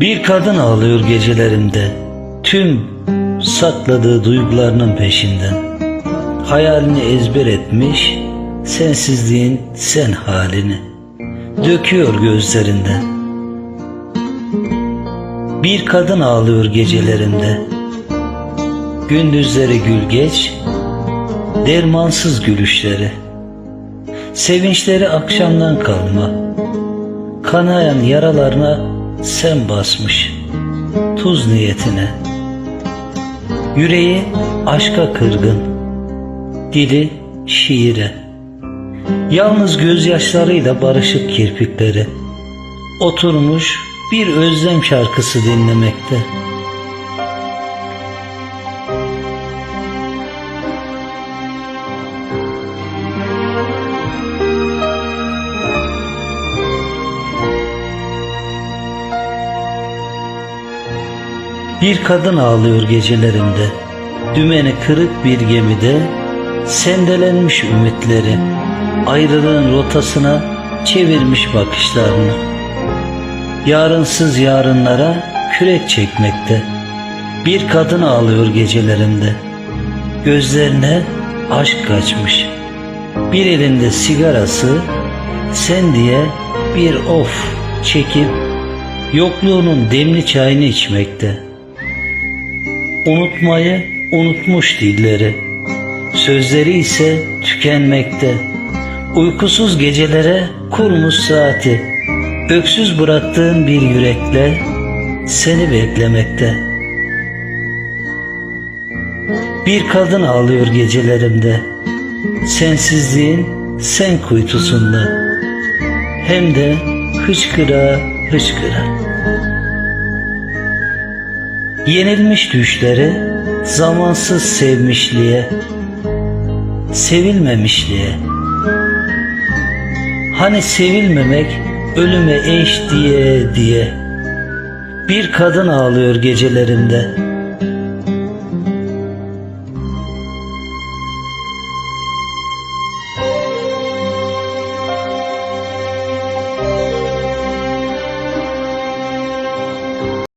Bir kadın ağlıyor gecelerinde tüm sakladığı duygularının peşinden. Hayalini ezber etmiş sensizliğin sen halini döküyor gözlerinden. Bir kadın ağlıyor gecelerinde gündüzleri gül geç dermansız gülüşleri sevinçleri akşamdan kalma kanayan yaralarına sen basmış tuz niyetine. Yüreği aşka kırgın dili şiire. Yalnız gözyaşlarıyla barışık kirpikleri. Oturmuş bir özlem şarkısı dinlemekte Bir kadın ağlıyor gecelerinde. Dümeni kırık bir gemide Sendelenmiş ümitleri Ayrılığın rotasına Çevirmiş bakışlarını. Yarınsız yarınlara Kürek çekmekte. Bir kadın ağlıyor gecelerinde. Gözlerine aşk kaçmış. Bir elinde sigarası Sen diye bir of çekip Yokluğunun demli çayını içmekte Unutmayı unutmuş dilleri. Sözleri ise tükenmekte. Uykusuz gecelere kurmuş saati. Öksüz bıraktığın bir yürekle Seni beklemekte. Bir kadın ağlıyor gecelerimde. Sensizliğin sen kuytusunda. Hem de hıçkıra hıçkıra Yenilmiş düşleri zamansız sevmişliğe, sevilmemişliğe. Hani sevilmemek ölüme eş diye diye. Bir kadın ağlıyor gecelerinde.